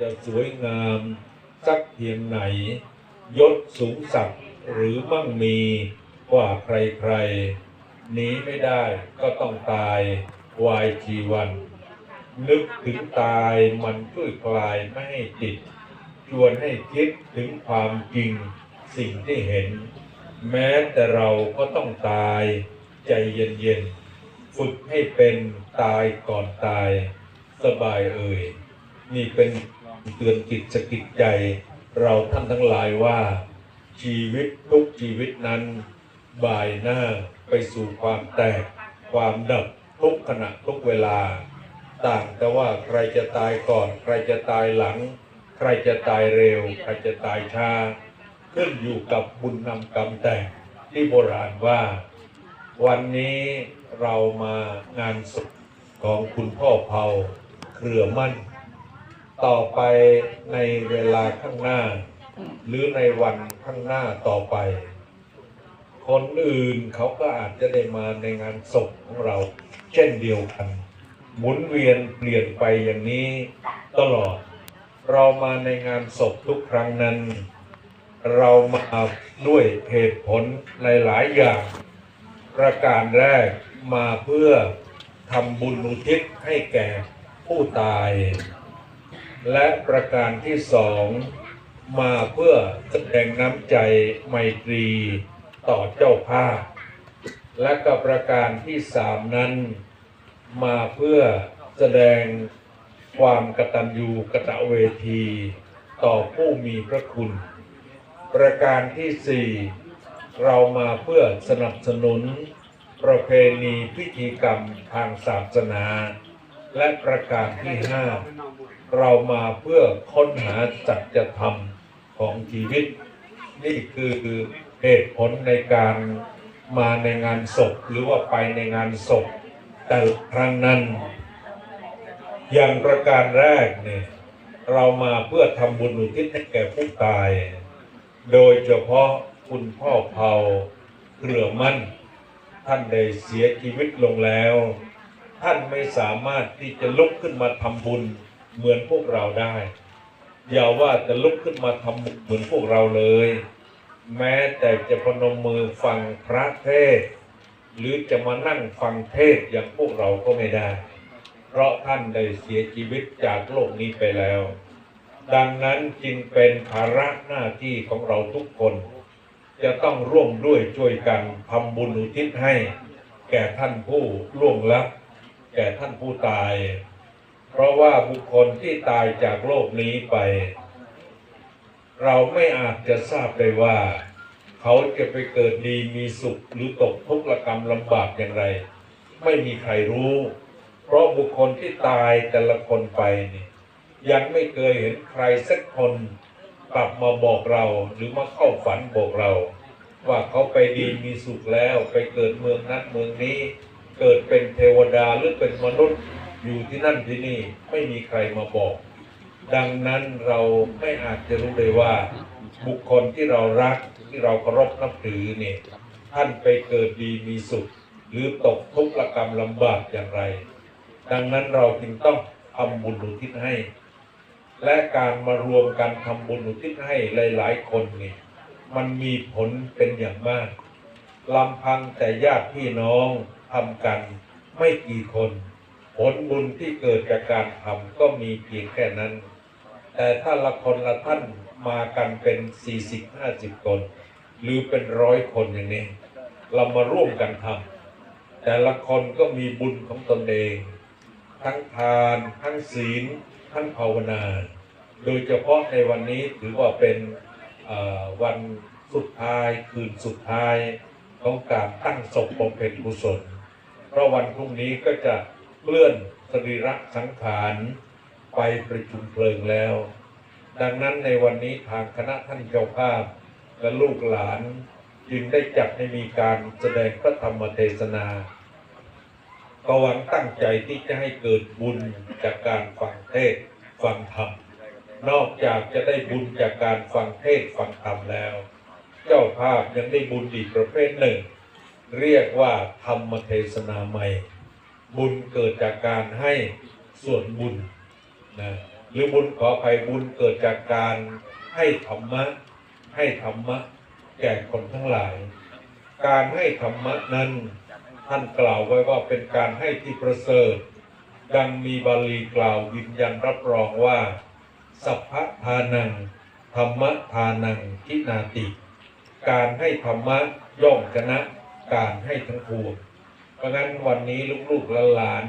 จะสวยงามสักเพียงไหน ยศสูงสักหรือมั่งมีกว่าใครๆหนีไม่ได้ก็ต้องตายวายชีวัน นึกถึงตายมันช่วยคลายไม่ให้ติดชวนให้คิดถึงความจริงสิ่งที่เห็น แม้แต่เราก็ต้องตายใจเย็นๆ ฝึกให้เป็นตายก่อนตาย สบายเอ่ยนี่เป็น เตือนจิตสะกิดใจ เราท่านทั้งหลายว่า ชีวิตทุกชีวิตนั้น บ่ายหน้าไปสู่ความแตก ความดับทุกขณะทุกเวลา ต่างแต่ว่าใครจะตายก่อน ใครจะตายหลัง ใครจะตายเร็ว ใครจะตายช้าขึ้นอยู่กับบุญนำกรรมแต่งที่โบราณว่า วันนี้เรามางานศพของคุณพ่อเผาเครือมั่น ต่อไปในเวลาข้างหน้า หรือในวันข้างหน้าต่อไป คนอื่นเขาก็อาจจะได้มาในงานศพของเรา เช่นเดียวกัน หมุนเวียนเปลี่ยนไปอย่างนี้ตลอด เรามาในงานศพทุกครั้งนั้น เรามาด้วยเหตุผลหลาย ๆ อย่าง ประการแรกมาเพื่อทำบุญอุทิศให้แก่ผู้ตาย และประการที่สองมาเพื่อแสดงน้ำใจไมตรีต่อเจ้าภาพ และก็ประการที่สามนั้น มาเพื่อแสดงความกตัญญูกะตะเวที ต่อผู้มีพระคุณ ประการที่สี่เรามาเพื่อสนับสนุนประเพณีพิธีกรรมทางศาสนา และประการที่ห้าเรามาเพื่อค้นหาจัจธรรมของชีวิต นี่คือเหตุผลในการมาในงานศพ หรือว่าไปในงานศพ แต่ครั้งนั้น อย่างประการแรกเนี่ยเรามาเพื่อทำบุญอุทิศให้แก่ผู้ตาย โดยเฉพาะคุณพ่อเผาเครือมั่น ท่านได้เสียชีวิตลงแล้ว ท่านไม่สามารถที่จะลุกขึ้นมาทำบุญเหมือนพวกเราได้ อย่าว่าจะลุกขึ้นมาทำบุญเหมือนพวกเราเลย แม้แต่จะพนมมือฟังพระเทศ หรือจะมานั่งฟังเทศอย่างพวกเราก็ไม่ได้ เพราะท่านได้เสียชีวิตจากโลกนี้ไปแล้ว ดังนั้นจึงเป็นภาระหน้าที่ของเราทุกคน จะต้องร่วมด้วยช่วยกันทำบุญอุทิศให้ แก่ท่านผู้ล่วงลับ แก่ท่านผู้ตาย เพราะว่าบุคคลที่ตายจากโลกนี้ไป เราไม่อาจจะทราบได้ว่า เขาจะไปเกิดดีมีสุขหรือตกทุกข์ระกรรมลำบากอย่างไร ไม่มีใครรู้ เพราะบุคคลที่ตายแต่ละคนไปนี่ยังไม่เคยเห็นใครสักคนกลับมาบอกเราหรือมาเข้าฝันบอกเรา ว่าเขาไปดีมีสุขแล้วไปเกิดเมืองนั้นเมืองนี้ เกิดเป็นเทวดาหรือเป็นมนุษย์อยู่ที่นั่นที่นี่ไม่มีใครมาบอก ดังนั้นเราไม่อาจจะรู้เลยว่า บุคคลที่เรารักที่เราเคารพนับถือเนี่ยท่านไปเกิดดีมีสุข หรือตกทุกข์ระกรรมลำบากอย่างไร ดังนั้นเราจึงต้องทำบุญอุทิศให้ และการมารวมกันทำบุญอุทิศให้หลาย ๆ คนเนี่ยมันมีผลเป็นอย่างมากลำพังแต่ญาติพี่น้อง ทำกันไม่กี่คน ผลบุญที่เกิดจากการทำก็มีเพียงแค่นั้น แต่ถ้าละคนละท่านมากันเป็นสี่สิบห้าสิบคน หรือเป็นร้อยคนอย่างนี้ เรามาร่วมกันทำแต่ละคนก็มีบุญของตนเอง ทั้งทาน ทั้งศีล ทั้งภาวนา โดยเฉพาะในวันนี้ถือว่าเป็นวันสุดท้ายคืนสุดท้ายของการตั้งศพบำเพ็ญกุศล เพราะวันพรุ่งนี้ก็จะเลื่อนสรีระสังขารไปประชุมเพลิงแล้ว ดังนั้นในวันนี้ทางคณะท่านเจ้าภาพ และลูกหลานจึงได้จัดให้มีการแสดงพระธรรมเทศนาก็หวังตั้งใจที่จะให้เกิดบุญจากการฟังเทศฟังธรรม นอกจากจะได้บุญจากการฟังเทศฟังธรรมแล้ว เจ้าภาพยังได้บุญอีกประเภทหนึ่ง เรียกว่าธรรมเทศนาใหม่ บุญเกิดจากการให้ส่วนบุญนะหรือบุญขออภัยบุญเกิดจากการให้ธรรมะ ให้ธรรมะ แก่คนทั้งหลาย การให้ธรรมะนั้น ท่านกล่าวไว้ว่าเป็นการให้ที่ประเสริฐ ดังมีบาลีกล่าวยืนยันรับรองว่า สัพพทานัง ธรรมะทานังทินาติ การให้ธรรมะย่อมชนะ การให้ทั้งปวงเพราะงั้นวันนี้ลูกๆหลาน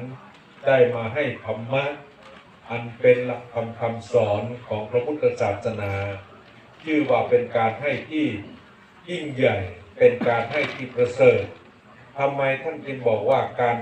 ได้มาให้ธรรมะ อันเป็นหลักธรรมคำสอนของพระพุทธศาสนาชื่อว่าเป็นการให้ที่ยิ่งใหญ่เป็นการให้ที่ประเสริฐทำไมท่านจึงบอกว่าการ